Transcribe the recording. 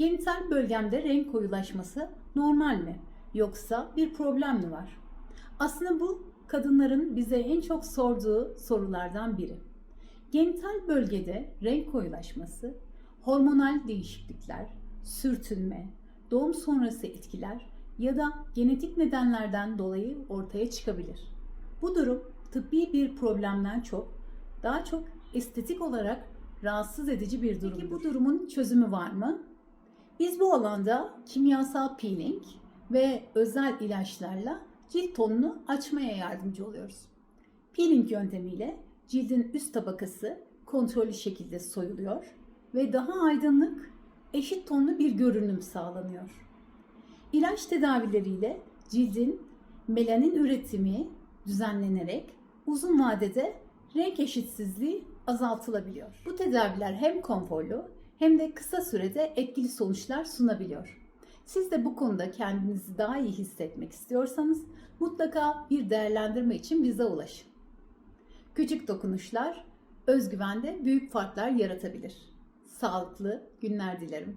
Genital bölgemde renk koyulaşması normal mi? Yoksa bir problem mi var? Aslında bu kadınların bize en çok sorduğu sorulardan biri. Genital bölgede renk koyulaşması, hormonal değişiklikler, sürtünme, doğum sonrası etkiler ya da genetik nedenlerden dolayı ortaya çıkabilir. Bu durum tıbbi bir problemden çok, daha çok estetik olarak rahatsız edici bir durum. Peki bu durumun çözümü var mı? Biz bu alanda kimyasal peeling ve özel ilaçlarla cilt tonunu açmaya yardımcı oluyoruz. Peeling yöntemiyle cildin üst tabakası kontrollü şekilde soyuluyor ve daha aydınlık, eşit tonlu bir görünüm sağlanıyor. İlaç tedavileriyle cildin melanin üretimi düzenlenerek uzun vadede renk eşitsizliği azaltılabiliyor. Bu tedaviler hem konforlu hem de kısa sürede etkili sonuçlar sunabiliyor. Siz de bu konuda kendinizi daha iyi hissetmek istiyorsanız mutlaka bir değerlendirme için bize ulaşın. Küçük dokunuşlar özgüvende büyük farklar yaratabilir. Sağlıklı günler dilerim.